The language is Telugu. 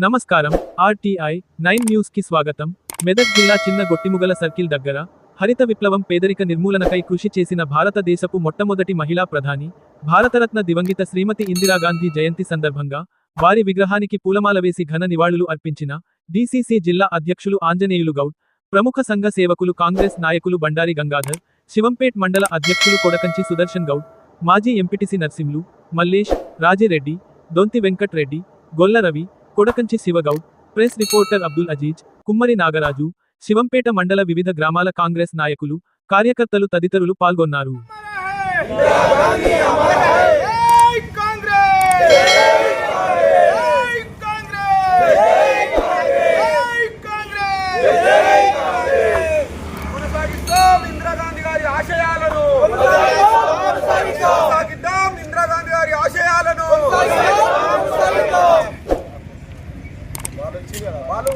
నమస్కారం ఆర్టీఐ నైన్ న్యూస్కి స్వాగతం. మెదక్ జిల్లా చిన్న గొట్టిముగల సర్కిల్ దగ్గర హరిత విప్లవం పేదరిక నిర్మూలనకై కృషి చేసిన భారతదేశపు మొట్టమొదటి మహిళా ప్రధాని భారతరత్న దివంగిత శ్రీమతి ఇందిరాగాంధీ జయంతి సందర్భంగా వారి విగ్రహానికి పూలమాల వేసి ఘన నివాళులు అర్పించిన డీసీసీ జిల్లా అధ్యక్షులు ఆంజనేయులు గౌడ్ ప్రముఖ సంఘ సేవకులు కాంగ్రెస్ నాయకులు బండారి గంగాధర్ శివంపేట్ మండల అధ్యక్షులు కొడకంచి సుదర్శన్ గౌడ్ మాజీ MPTC Narsimlu Mallesh Rajireddy Donthi Venkat Reddy Golla Ravi Kodakanchi Shivagoud press reporter Abdul Aziz Kummari Nagaraju Shivampet మండల వివిధ గ్రామాల కాంగ్రెస్ నాయకులు కార్యకర్తలు తదితరులు పాల్గొన్నారు. వాళ్ళు